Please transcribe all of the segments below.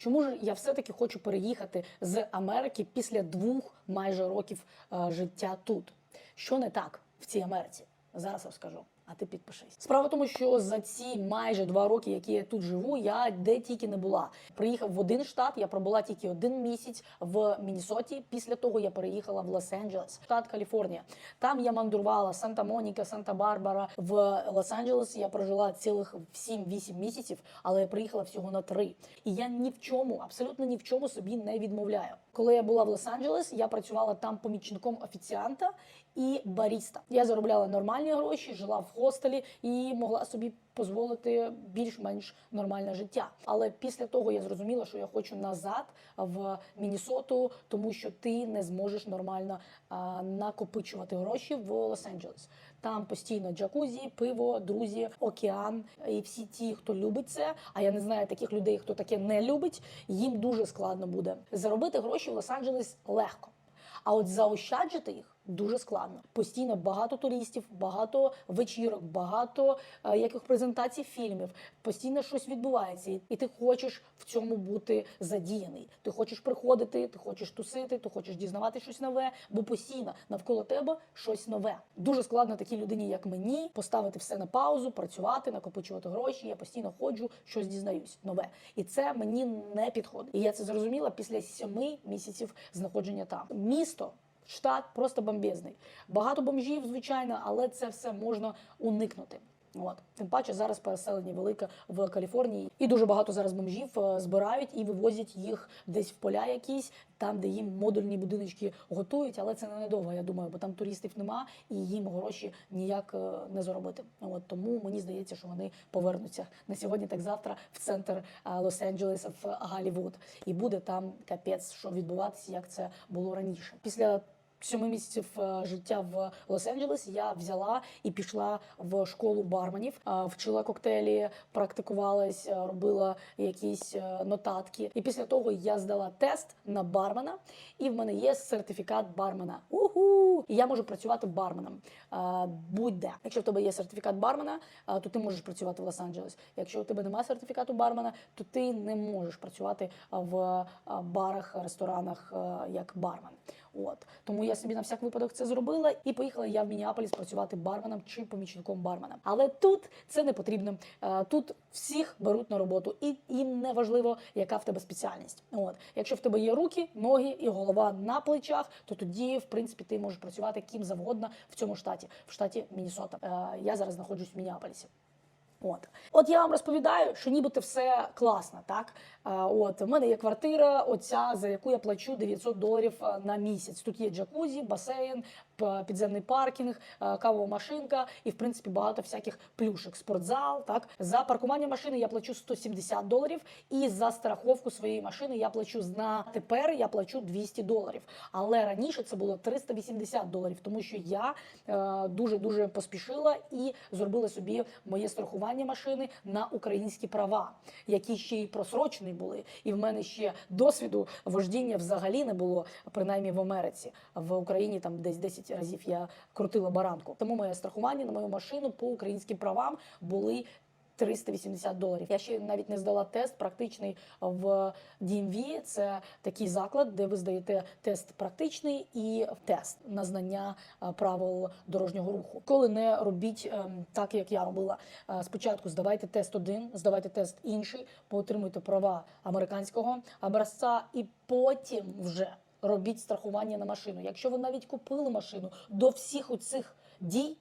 Чому ж я все-таки хочу переїхати з Америки після двох майже років е, життя тут? Що не так в цій Америці? Зараз розкажу. А ти підпишись. Справа в тому, що за ці майже два роки, які я тут живу, я де тільки не була. Приїхав в один штат, я пробула тільки один місяць в Міннесоті. Після того я переїхала в Лос-Анджелес, штат Каліфорнія. Там я мандрувала Санта-Моніка, Санта-Барбара. В Лос-Анджелес я прожила цілих 7-8 місяців, але я приїхала всього на три. І я ні в чому, абсолютно ні в чому собі не відмовляю. Коли я була в Лос-Анджелес, я працювала там помічником офіціанта і баріста. Я заробляла нормальні гроші, жила в хостелі і могла собі дозволити більш-менш нормальне життя. Але після того я зрозуміла, що я хочу назад в Міннесоту, тому що ти не зможеш нормально а, накопичувати гроші в Лос-Анджелес. Там постійно джакузі, пиво, друзі, океан. І всі ті, хто любить це. А я не знаю таких людей, хто таке не любить. Їм дуже складно буде заробити гроші в Лос-Анджелес легко. А от заощаджити їх дуже складно. Постійно багато туристів, багато вечірок, багато е, яких презентацій фільмів. Постійно щось відбувається, і- ти хочеш в цьому бути задіяний. Ти хочеш приходити, ти хочеш тусити, ти хочеш дізнавати щось нове, бо постійно навколо тебе щось нове. Дуже складно такій людині, як мені, поставити все на паузу, працювати, накопичувати гроші. Я постійно ходжу, щось дізнаюсь нове. І це мені не підходить. І я це зрозуміла після сьоми місяців знаходження там. Місто. Штат просто бомбезний. Багато бомжів, звичайно, але це все можна уникнути. От тим паче зараз переселення велике в Каліфорнії, і дуже багато зараз бомжів е, збирають і вивозять їх десь в поля якісь, там, де їм модульні будиночки готують, але це ненадовго, я думаю, бо там туристів нема і їм гроші ніяк е, не заробити. От тому мені здається, що вони повернуться не сьогодні, так завтра в центр е, Лос-Анджелеса в Голлівуд. і буде там капець, що відбуватися, як це було раніше. Після сьоми місяців е, життя в Лос-Анджелесі я взяла і пішла в школу барменів, е, вчила коктейлі, практикувалась, е, робила якісь нотатки. І після того я здала тест на бармена, і в мене є сертифікат бармена. Уху! І я можу працювати барменом. Будь-де. Якщо в тебе є сертифікат бармена, то ти можеш працювати в Лос-Анджелес. Якщо у тебе немає сертифікату бармена, то ти не можеш працювати в барах, ресторанах як бармен. От тому я собі на всяк випадок це зробила і поїхала я в Мініаполіс працювати барменом чи помічником бармена. Але тут це не потрібно. Е, Тут всіх беруть на роботу, і їм не важливо, яка в тебе спеціальність. От якщо в тебе є руки, ноги і голова на плечах, то тоді, в принципі, ти можеш працювати ким завгодно в цьому штаті, в штаті Міннесота. Е, Я зараз знаходжусь в Мініаполісі. От, от я вам розповідаю, що нібито все класно, так? От, в мене є квартира, оця, за яку я плачу 900 доларів на місяць. Тут є джакузі, басейн, підземний паркінг, а, кавова машинка і, в принципі, багато всяких плюшек. Спортзал, так? За паркування машини я плачу 170 доларів, і за страховку своєї машини я плачу на тепер я плачу 200 доларів. Але раніше це було 380 доларів, тому що я е, дуже-дуже поспішила і зробила собі моє страхування машини на українські права, які ще й просрочені були. І в мене ще досвіду вождіння взагалі не було, принаймні в Америці. В Україні там десь 10 разів я крутила баранку. Тому моє страхування на мою машину по українським правам були 380 доларів. Я ще навіть не здала тест практичний в DMV. Це такий заклад, де ви здаєте тест практичний і тест на знання е, правил дорожнього руху. Коли не робіть ем, так, як я робила. Е, Спочатку здавайте тест один, здавайте тест інший, поотримуйте права американського образця, і потім вже робіть страхування на машину. Якщо ви навіть купили машину до всіх оцих дій.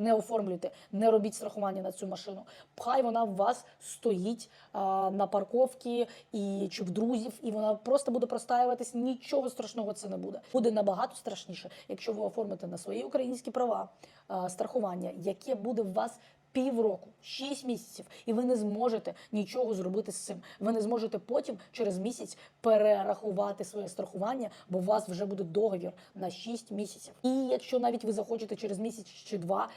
Не оформлюйте, не робіть страхування на цю машину. Хай вона у вас стоїть а, на парковці і чи в друзів, і вона просто буде простаюватись. Нічого страшного це не буде. Буде набагато страшніше, якщо ви оформите на свої українські права а, страхування, яке буде в вас. Півроку, 6 місяців, і ви не зможете нічого зробити з цим. Ви не зможете потім через місяць перерахувати своє страхування, бо у вас вже буде договір на 6 місяців. І якщо навіть ви захочете через місяць чи два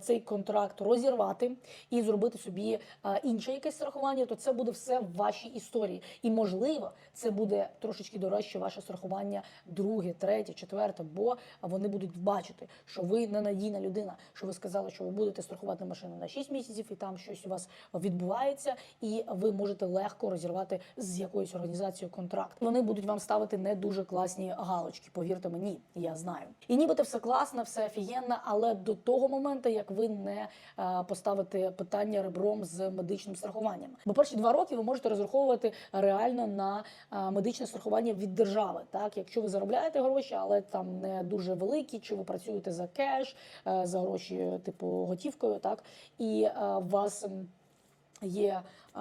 цей контракт розірвати і зробити собі інше якесь страхування, то це буде все в вашій історії. І можливо, це буде трошечки дорожче ваше страхування друге, третє, четверте, бо вони будуть бачити, що ви ненадійна людина, що ви сказали, що ви будете страхувати машину машину на 6 місяців, і там щось у вас відбувається, і ви можете легко розірвати з якоюсь організацією контракт. Вони будуть вам ставити не дуже класні галочки. Повірте мені, я знаю. І нібито все класно, все офігенно, але до того моменту, як ви не е, поставите питання ребром з медичним страхуванням. Бо перші два роки ви можете розраховувати реально на е, медичне страхування від держави. Так, якщо ви заробляєте гроші, але там не дуже великі, чи ви працюєте за кеш, е, за гроші, типу готівкою, так і е, у вас. Є е,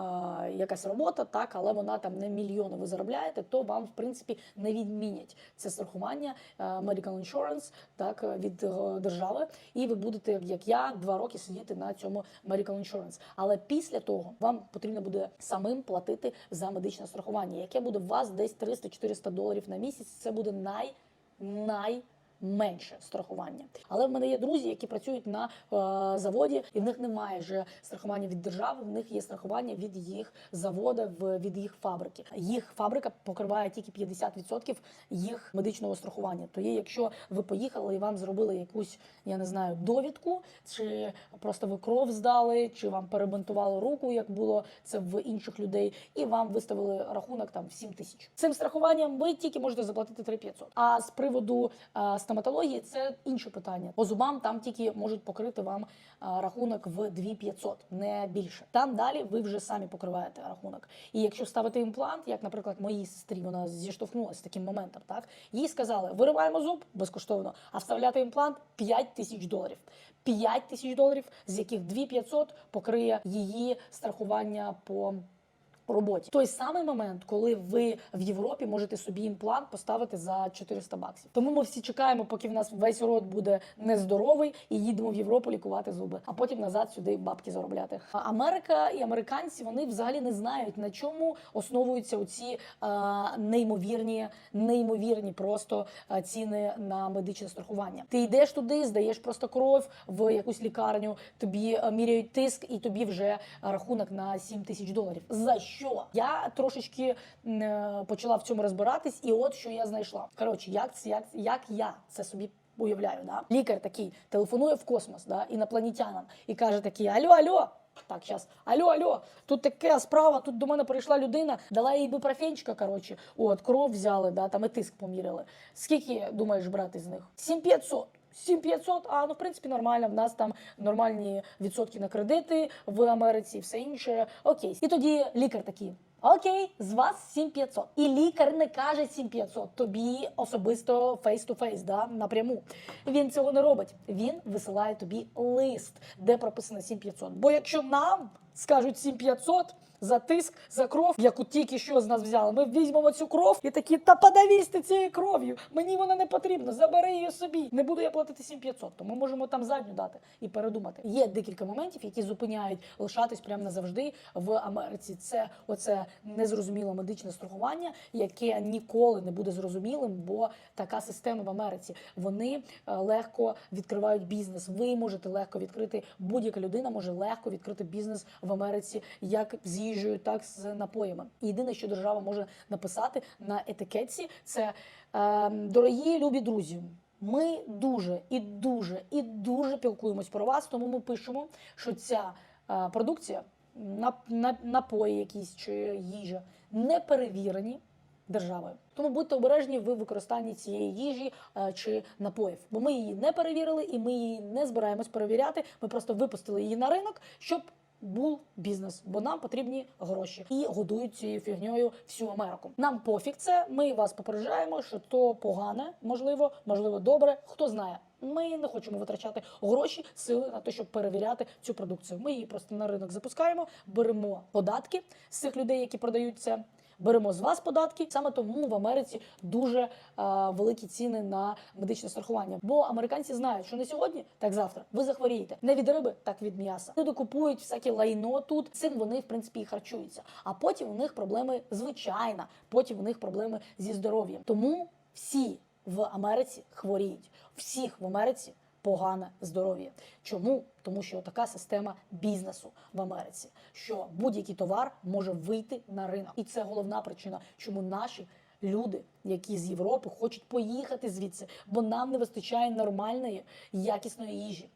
якась робота, так, але вона там не мільйони ви заробляєте, то вам в принципі не відмінять це страхування е, medical insurance, так від е, держави, і ви будете, як я, два роки сидіти на цьому medical insurance. Але після того вам потрібно буде самим платити за медичне страхування, яке буде у вас десь 300-400 доларів на місяць. Це буде най най менше страхування. Але в мене є друзі, які працюють на е, заводі, і в них немає вже страхування від держави. В них є страхування від їх заводу, в- від їх фабрики. Їх фабрика покриває тільки 50% їх медичного страхування. То є, якщо ви поїхали і вам зробили якусь, я не знаю, довідку, чи просто ви кров здали, чи вам перебинтували руку, як було це в інших людей, і вам виставили рахунок там в 7 тисяч. Цим страхуванням ви тільки можете заплатити 3500. А з приводу е, стоматології це інше питання. По зубам там тільки можуть покрити вам рахунок в 2500, не більше. Там далі ви вже самі покриваєте рахунок. І якщо ставити імплант, як, наприклад, моїй сестрі, вона зіштовхнулася з таким моментом, так їй сказали, вириваємо зуб безкоштовно, а вставляти імплант 5 тисяч доларів. 5 тисяч доларів, з яких 2500 покриє її страхування по роботі. Той самий момент, коли ви в Європі можете собі імплант поставити за 400 баксів. Тому ми всі чекаємо, поки в нас весь рот буде нездоровий, і їдемо в Європу лікувати зуби, а потім назад сюди бабки заробляти. Америка і американці вони взагалі не знають на чому основуються оці е, неймовірні, неймовірні просто ціни на медичне страхування. Ти йдеш туди, здаєш просто кров в якусь лікарню, тобі міряють тиск, і тобі вже рахунок на 7 тисяч доларів. За що? Я трошечки е, почала в цьому розбиратись, і от що я знайшла. Коротше, як, як, як я це собі. Уявляю, да? лікар такий телефонує в космос, да? інопланетянам, і каже такий: Алло, алло, так, зараз, алло, алло, тут така справа, тут до мене прийшла людина, дала їй ібупрофенчика, коротше, от, кров взяли, да, там і тиск поміряли. Скільки думаєш брати з них? 7500. 7500, а ну в принципі нормально. В нас там нормальні відсотки на кредити в Америці, все інше. Окей. І тоді лікар такий. Окей, з вас 7500. І лікар не каже 7500, тобі особисто face-to-face, да, напряму. Він цього не робить. Він висилає тобі лист, де прописано 7500. Бо якщо нам скажуть 7500 за тиск, за кров, яку тільки що з нас взяли, ми візьмемо цю кров і такі, та подавись ти цією кров'ю. Мені вона не потрібна, забери її собі. Не буду я платити 7500, то ми можемо там задню дати і передумати. Є декілька моментів, які зупиняють лишатись прямо назавжди в Америці. Це оце незрозуміле медичне страхування, яке ніколи не буде зрозумілим, бо така система в Америці. Вони е, легко відкривають бізнес. Ви можете легко відкрити, будь-яка людина може легко відкрити бізнес в Америці, як з їжею, так з напоями. Єдине, що держава може написати на етикетці, це е, дорогі любі друзі. Ми дуже і дуже і дуже пілкуємось про вас, тому ми пишемо, що ця е, продукція, нап- нап- напої якісь чи їжа не перевірені державою. Тому будьте обережні в використанні цієї їжі е, чи напоїв, бо ми її не перевірили і ми її не збираємось перевіряти. Ми просто випустили її на ринок, щоб був бізнес, бо нам потрібні гроші і годують цією фігньою всю Америку. Нам пофіг це. Ми вас попереджаємо, що то погане, можливо, можливо, добре. Хто знає. Ми не хочемо витрачати гроші, сили на те, щоб перевіряти цю продукцію. Ми її просто на ринок запускаємо, беремо податки з цих людей, які продають це. Беремо з вас податки. Саме тому в Америці дуже е, великі ціни на медичне страхування. Бо американці знають, що не сьогодні, так завтра ви захворієте. Не від риби, так від м'яса. Люди купують всяке лайно тут. Цим вони в принципі і харчуються. А потім у них проблеми звичайно. Потім у них проблеми зі здоров'ям. Тому всі в Америці хворіють. Всіх в Америці погане здоров'я. Чому? Тому що така система бізнесу в Америці, що будь-який товар може вийти на ринок, і це головна причина, чому наші. Люди, які з Європи хочуть поїхати звідси, бо нам не вистачає нормальної якісної їжі.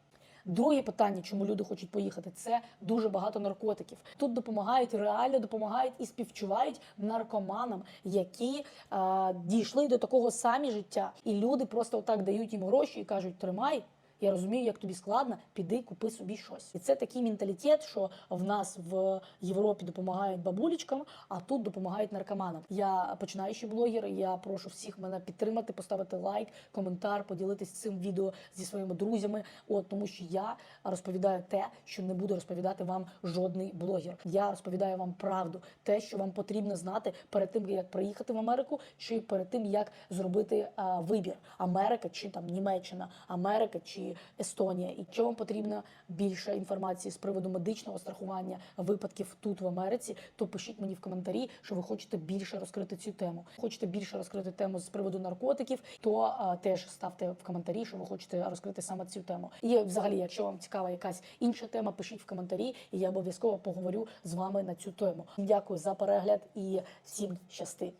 Друге питання, чому люди хочуть поїхати, це дуже багато наркотиків. Тут допомагають реально допомагають і співчувають наркоманам, які е, дійшли до такого самі життя, і люди просто отак дають їм гроші і кажуть: тримай. Я розумію, як тобі складно, піди купи собі щось. І це такий менталітет, що в нас в Європі допомагають бабулечкам, а тут допомагають наркоманам. Я починаючий блогер. Я прошу всіх мене підтримати, поставити лайк, коментар, поділитись цим відео зі своїми друзями. От тому, що я розповідаю те, що не буде розповідати вам жодний блогер. Я розповідаю вам правду, те, що вам потрібно знати перед тим, як приїхати в Америку, чи перед тим, як зробити а, вибір Америка чи там Німеччина, Америка чи Естонія, і що вам потрібно більше інформації з приводу медичного страхування випадків тут в Америці, то пишіть мені в коментарі, що ви хочете більше розкрити цю тему. Хочете більше розкрити тему з приводу наркотиків, то а, теж ставте в коментарі, що ви хочете розкрити саме цю тему. І взагалі, якщо вам цікава якась інша тема, пишіть в коментарі, і я обов'язково поговорю з вами на цю тему. Дякую за перегляд і всім щасти.